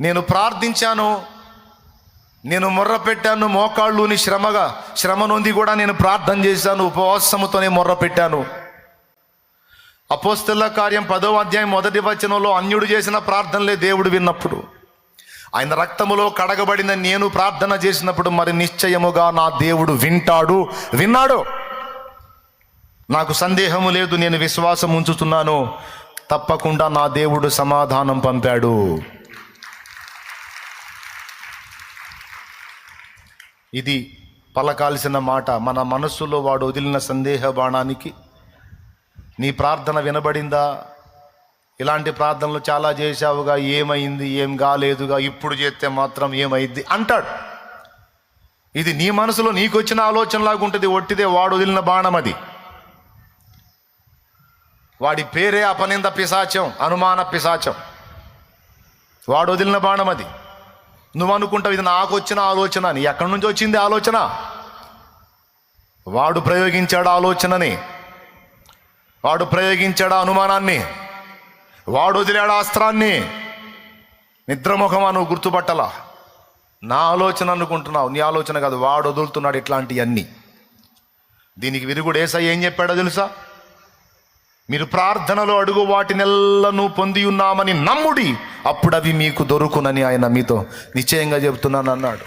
నేను ప్రార్థించాను నేను మొర్ర పెట్టాను మోకాళ్ళుని శ్రమగా శ్రమ నొంది కూడా నేను ప్రార్థన చేశాను ఉపవాసముతోనే మొర్ర పెట్టాను. అపోస్తుల కార్యం పదో అధ్యాయం మొదటి వచనంలో అన్యుడు చేసిన ప్రార్థనలే దేవుడు విన్నప్పుడు. ఆయన రక్తములో కడగబడిన నేను ప్రార్థన చేసినప్పుడు మరి నిశ్చయముగా నా దేవుడు వింటాడు. విన్నాడు. నాకు సందేహము లేదు నేను విశ్వాసం ఉంచుతున్నాను. తప్పకుండా నా దేవుడు సమాధానం పంపాడు. ఇది పలకాల్సిన మాట. మన మనస్సులో వాడు వదిలిన సందేహ బాణానికి నీ ప్రార్థన వినబడిందా? ఇలాంటి ప్రార్థనలు చాలా చేశావుగా ఏమైంది ఏం కాలేదుగా ఇప్పుడు చేస్తే మాత్రం ఏమైంది అంటాడు. ఇది నీ మనసులో నీకు వచ్చిన ఆలోచనలాగా ఉంటుంది ఒట్టిదే వాడు వదిలిన బాణం అది. వాడి పేరే అపనింద పిశాచం అనుమాన పిశాచం. వాడు వదిలిన బాణం అది. నువ్వు అనుకుంటావు ఇది నాకు వచ్చిన ఆలోచన. అని ఎక్కడి నుంచి వచ్చింది ఆలోచన? వాడు ప్రయోగించాడు ఆలోచనని. వాడు ప్రయోగించాడు అనుమానాన్ని. వాడు వదిలాడు అస్త్రాన్ని. నిద్రముఖమా నువ్వు గుర్తుపట్టలా? నా ఆలోచన అనుకుంటున్నావు. నీ ఆలోచన కాదు వాడు వదులుతున్నాడు ఇట్లాంటివన్నీ దీనికి విరుగుడు ఏసై ఏం చెప్పాడో తెలుసా? మీరు ప్రార్థనలో అడుగు వాటినెల్లను పొంది ఉన్నామని నమ్ముడి అప్పుడు అవి మీకు దొరుకునని ఆయన మీతో నిశ్చయంగా చెబుతున్నాను అన్నాడు